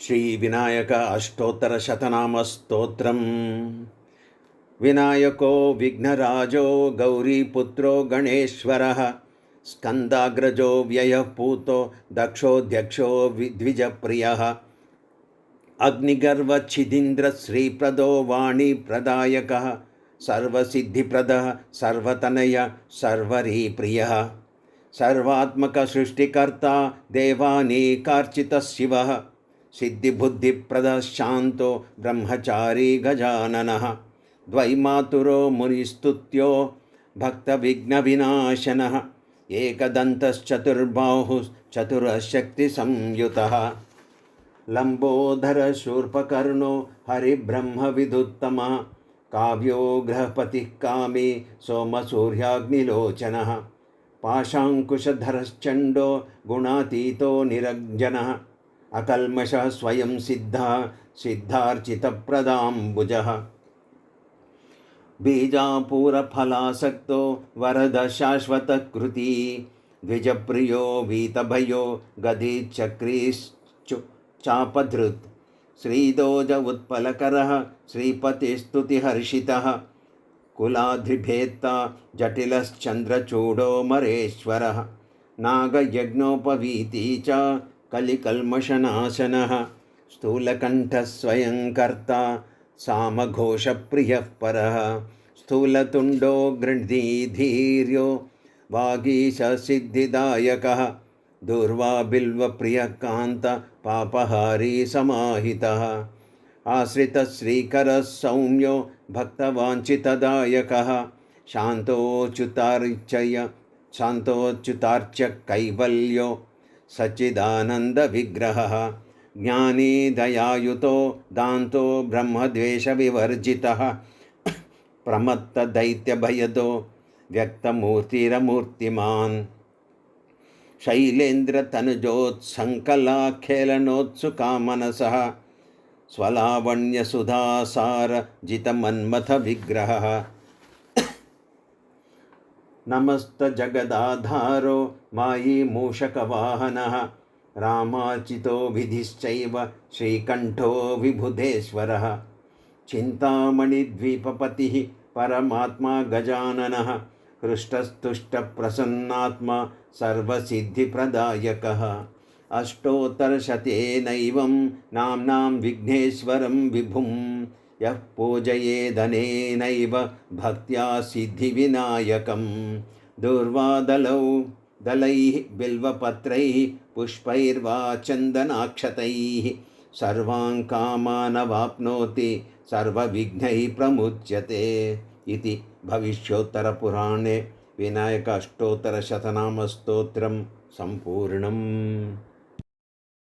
श्रीविनायक अष्टोत्तरशतनामस्तोत्रम् विनायको विघ्नराजो गौरीपुत्रो गणेश्वरः। स्कन्दाग्रजो व्ययः पूतो दक्षोऽध्यक्षो द्विजप्रियः। अग्निगर्वच्छिदीन्द्रश्रीप्रदो वाणीप्रदायकः। सर्वसिद्धिप्रदः, सर्वतनय, सर्वरीप्रियः। सर्वात्मकसृष्टिकर्ता देवानीकार्चितः शिवः सिद्धिबुद्धिप्रदः शान्तो ब्रह्मचारी गजाननः द्वैमातुरो मुनिस्तुत्यो भक्तविघ्नविनाशनः एकदन्तश्चतुर्बाहुश्चतुरशक्तिसंयुतः लम्बोदरशूर्पकर्णो हरिब्रह्मविदुत्तमः काव्यो गृहपतिः कामी सोमसूर्याग्निलोचनः। पाशाङ्कुशधरश्चण्डो गुणातीतो निरञ्जनः। अकल्मषः स्वयं सिद्धः, सिद्धार्चितप्रदाम्बुजः। बीजापूरफलासक्तो वरदशाश्वतकृती, द्विजप्रियो वीतभयो गदिचक्रीश्चु चापधृत्। श्रीदोज उत्पलकरः श्रीपतिस्तुतिहर्षितः। कुलाधिभेत्ता जटिलश्चन्द्रचूडो नागयज्ञोपवीती च कलिकल्मषनाशनः स्थूलकण्ठः स्वयंकर्ता सामघोषप्रियः परः स्थूलतुण्डो गृह्णीधीर्यो वागीशसिद्धिदायकः। दूर्वा बिल्वप्रियकान्त पापहारी समाहितः। आश्रितश्रीकरः सौम्यो भक्तवाञ्छितदायकः। शान्तोच्युतार्चय शान्तोच्युतार्च्य कैवल्यो सच्चिदानन्दविग्रहः ज्ञानी दयायुतो दान्तो ब्रह्मद्वेषविवर्जितः प्रमत्तदैत्यभयदो व्यक्तमूर्तिरमूर्तिमान् शैलेन्द्रतनुजोत्सङ्कलाखेलनोत्सुकामनसः स्वलावण्यसुधासारजितमन्मथविग्रहः नमस्तजगदाधारो मायी मूषकवाहनः। रामाचितो विधिश्चैव श्रीकण्ठो विबुधेश्वरः चिन्तामणिद्वीपपतिः परमात्मा गजाननः। हृष्टस्तुष्टप्रसन्नात्मा सर्वसिद्धिप्रदायकः। अष्टोत्तरशतेनैवं नाम्नां विघ्नेश्वरं विभुं यः पूजयेदनेनैव भक्त्या सिद्धिविनायकं दुर्वादलौ दलैः बिल्वपत्रैः, पुष्पैर्वा चन्दनाक्षतैः। सर्वान् कामानवाप्नोति, सर्वविघ्नैः प्रमुच्यते इति भविष्योत्तरपुराणे विनायक अष्टोत्तरशतनामस्तोत्रं सम्पूर्णम्।